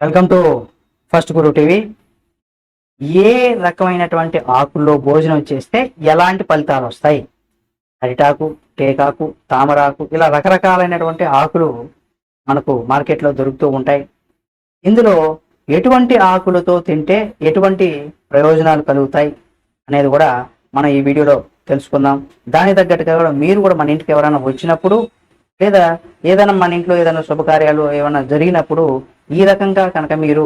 Welcome to first Guru TV ఏ రకమైనటువంటి ఆకుల్లో భోజనం చేస్తే ఎలాంటి ఫలితాలు వస్తాయి? అరిటాకు టేకాకు తామరాకు ఇలా రకరకాలైనటువంటి ఆకులు మనకు మార్కెట్లో దొరుకుతూ ఉంటాయి. ఇందులో ఎటువంటి ఆకులతో తింటే ఎటువంటి ప్రయోజనాలు కలుగుతాయి అనేది కూడా మనం ఈ వీడియోలో తెలుసుకుందాం. దాని తగ్గట్టుగా కూడా మీరు కూడా మన ఇంటికి ఎవరైనా వచ్చినప్పుడు లేదా ఏదైనా మన ఇంట్లో ఏదైనా శుభకార్యాలు ఏమైనా జరిగినప్పుడు ఈ రకంగా కనుక మీరు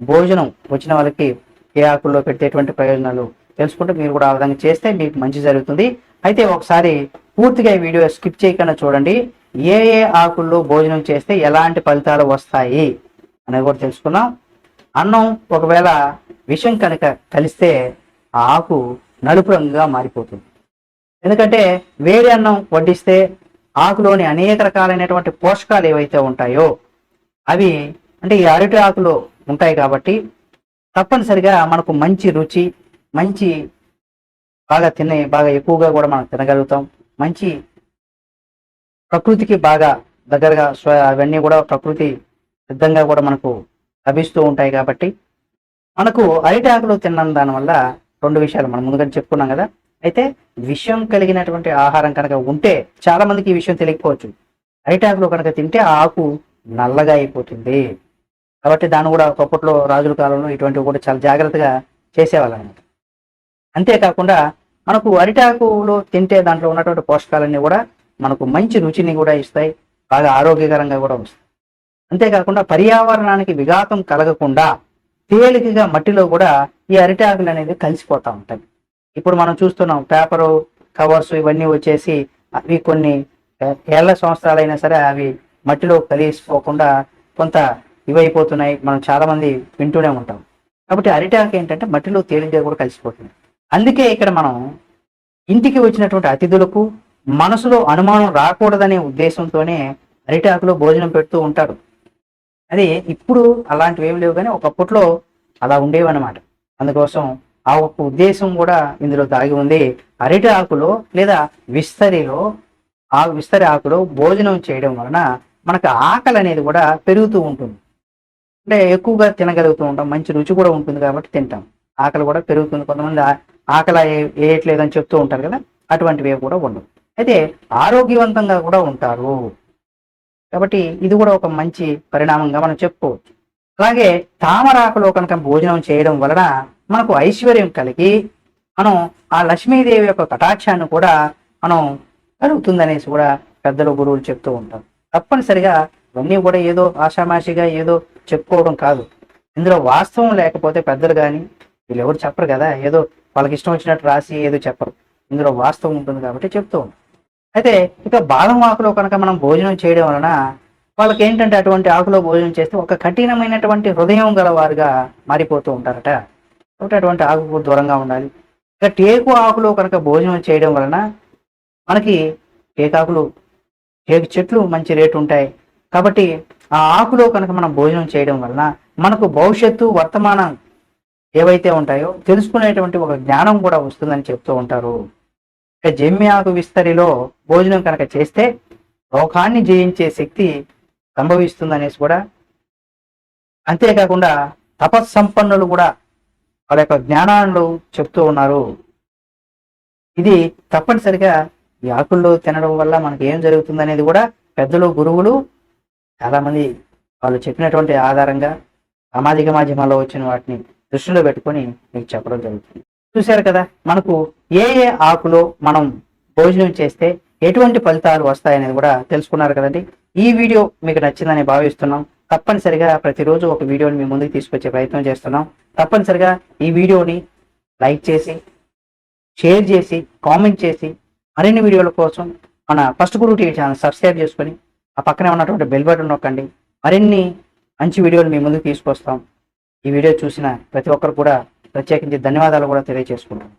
భోజనం వచ్చిన వాళ్ళకి ఏ ఆకుల్లో పెట్టేటువంటి ప్రయోజనాలు తెలుసుకుంటే మీరు కూడా ఆ విధంగా చేస్తే మీకు మంచి జరుగుతుంది. అయితే ఒకసారి పూర్తిగా ఈ వీడియో స్కిప్ చేయకుండా చూడండి. ఏ ఏ ఆకుల్లో భోజనం చేస్తే ఎలాంటి ఫలితాలు వస్తాయి అనేది కూడా తెలుసుకున్నాం అన్నం ఒకవేళ విషం కనుక కలిస్తే ఆ ఆకు నలుపు రంగుగా మారిపోతుంది. ఎందుకంటే వేడి అన్నం వడ్డిస్తే ఆకులోని అనేక రకాలైనటువంటి పోషకాలు ఏవైతే ఉంటాయో అవి అంటే ఈ అరటి ఆకులు ఉంటాయి కాబట్టి తప్పనిసరిగా మనకు మంచి రుచి మంచి బాగా తినే బాగా ఎక్కువగా కూడా మనం తినగలుగుతాం. మంచి ప్రకృతికి బాగా దగ్గరగా స్వ- అవన్నీ కూడా ప్రకృతి సిద్ధంగా కూడా మనకు లభిస్తూ ఉంటాయి కాబట్టి మనకు అరటి ఆకులు తినడం దానివల్ల రెండు విషయాలు మనం ముందుగా చెప్పుకున్నాం కదా. అయితే విషయం కలిగినటువంటి ఆహారం కనుక ఉంటే చాలా మందికి ఈ విషయం తెలియకపోవచ్చు. అరిటాకులో కనుక తింటే ఆకు నల్లగా అయిపోతుంది. కాబట్టి దాన్ని కూడా ఒకప్పట్లో రాజుల కాలంలో ఇటువంటివి కూడా చాలా జాగ్రత్తగా చేసేవాళ్ళనమాట. అంతేకాకుండా మనకు అరిటాకులో తింటే దాంట్లో ఉన్నటువంటి పోషకాలన్నీ కూడా మనకు మంచి రుచిని కూడా ఇస్తాయి బాగా ఆరోగ్యకరంగా కూడా వస్తాయి. అంతేకాకుండా పర్యావరణానికి విఘాతం కలగకుండా తేలికగా మట్టిలో కూడా ఈ అరిటాకులు అనేది కలిసిపోతూ ఉంటాయి. ఇప్పుడు మనం చూస్తున్నాం పేపరు కవర్స్ ఇవన్నీ వచ్చేసి అవి కొన్ని ఏళ్ళ సంవత్సరాలైనా సరే అవి మట్టిలో కలిసిపోకుండా కొంత ఇవైపోతున్నాయి. మనం చాలా మంది వింటూనే ఉంటాం. కాబట్టి అరిటాకు ఏంటంటే మట్టిలో తేలిగ్గా కూడా కలిసిపోతుంది. అందుకే ఇక్కడ మనం ఇంటికి వచ్చినటువంటి అతిథులకు మనసులో అనుమానం రాకూడదనే ఉద్దేశంతోనే అరిటాకులో భోజనం పెడుతూ ఉంటారు. అదే ఇప్పుడు అలాంటివి ఏం లేవు కానీ ఒకప్పట్లో అలా ఉండేవన్నమాట. అందుకోసం ఆ ఒక్క ఉద్దేశం కూడా ఇందులో దాగి ఉంది. అరటి ఆకులో లేదా విస్తరిలో ఆ విస్తరి ఆకులో భోజనం చేయడం వలన మనకు ఆకలి అనేది కూడా పెరుగుతూ ఉంటుంది. అంటే ఎక్కువగా తినగలుగుతూ ఉంటాం. మంచి రుచి కూడా ఉంటుంది కాబట్టి తింటాం. ఆకలి కూడా పెరుగుతుంది. కొంతమంది ఆకలి వేయట్లేదని చెప్తూ ఉంటారు కదా అటువంటివి కూడా ఉండవు. అయితే ఆరోగ్యవంతంగా కూడా ఉంటారు. కాబట్టి ఇది కూడా ఒక మంచి పరిణామంగా మనం చెప్పుకోవచ్చు. అలాగే తామరాకులో కనుక భోజనం చేయడం వలన మనకు ఐశ్వర్యం కలిగి మనం ఆ లక్ష్మీదేవి యొక్క కటాక్షాన్ని కూడా మనం కలుగుతుందనేసి కూడా పెద్దలు గురువులు చెప్తూ ఉంటారు. తప్పనిసరిగా ఇవన్నీ కూడా ఏదో ఆషామాషిగా ఏదో చెప్పుకోవడం కాదు. ఇందులో వాస్తవం లేకపోతే పెద్దలు కానీ వీళ్ళు ఎవరు చెప్పరు కదా? ఏదో వాళ్ళకి ఇష్టం వచ్చినట్టు రాసి ఏదో చెప్పరు. ఇందులో వాస్తవం ఉంటుంది కాబట్టి చెప్తూ అయితే ఇక బాదం ఆకులో కనుక మనం భోజనం చేయడం వలన వాళ్ళకి ఏంటంటే అటువంటి ఆకులో భోజనం చేస్తే ఒక కఠినమైనటువంటి హృదయం గలవారుగా మారిపోతూ ఉంటారట. కాబట్టి అటువంటి ఆకుకు దూరంగా ఉండాలి. ఇక టేకు ఆకులో కనుక భోజనం చేయడం వలన మనకి టేకాకులు టేకు చెట్లు మంచి రేటు ఉంటాయి. కాబట్టి ఆ ఆకులో కనుక మనం భోజనం చేయడం వలన మనకు భవిష్యత్తు వర్తమానం ఏవైతే ఉంటాయో తెలుసుకునేటువంటి ఒక జ్ఞానం కూడా వస్తుందని చెప్తూ ఉంటారు. జమ్మి ఆకు విస్తరిలో భోజనం కనుక చేస్తే లోకాన్ని జయించే శక్తి సంభవిస్తుందనేసి కూడా అంతేకాకుండా తపస్సంపన్నులు కూడా వాళ్ళ యొక్క జ్ఞానాలు చెప్తూ ఉన్నారు. ఇది తప్పనిసరిగా ఈ ఆకుల్లో తినడం వల్ల మనకి ఏం జరుగుతుంది అనేది కూడా పెద్దలు గురువులు చాలామంది వాళ్ళు చెప్పినటువంటి ఆధారంగా సామాజిక మాధ్యమాల్లో వచ్చిన వాటిని దృష్టిలో పెట్టుకొని మీకు చెప్పడం జరుగుతుంది. చూశారు కదా మనకు ఏ ఏ ఆకులో మనం భోజనం చేస్తే ఎటువంటి ఫలితాలు వస్తాయనేది కూడా తెలుసుకున్నారు కదండి. ఈ వీడియో మీకు నచ్చిందని భావిస్తున్నాం. తప్పనిసరిగా ప్రతిరోజు ఒక వీడియోని మీ ముందుకు తీసుకొచ్చే ప్రయత్నం చేస్తున్నాం. తప్పనిసరిగా ఈ వీడియోని లైక్ చేసి షేర్ చేసి కామెంట్ చేసి మరిన్ని వీడియోల కోసం మన first Guru TV channel subscribe చేసుకొని ఆ పక్కనే ఉన్నటువంటి బెల్ బటన్ నొక్కండి. మరిన్ని మంచి వీడియోలు మీ ముందుకు తీసుకొస్తాం. ఈ వీడియో చూసిన ప్రతి ఒక్కరు కూడా ప్రత్యేకించి ధన్యవాదాలు కూడా తెలియజేసుకుంటాం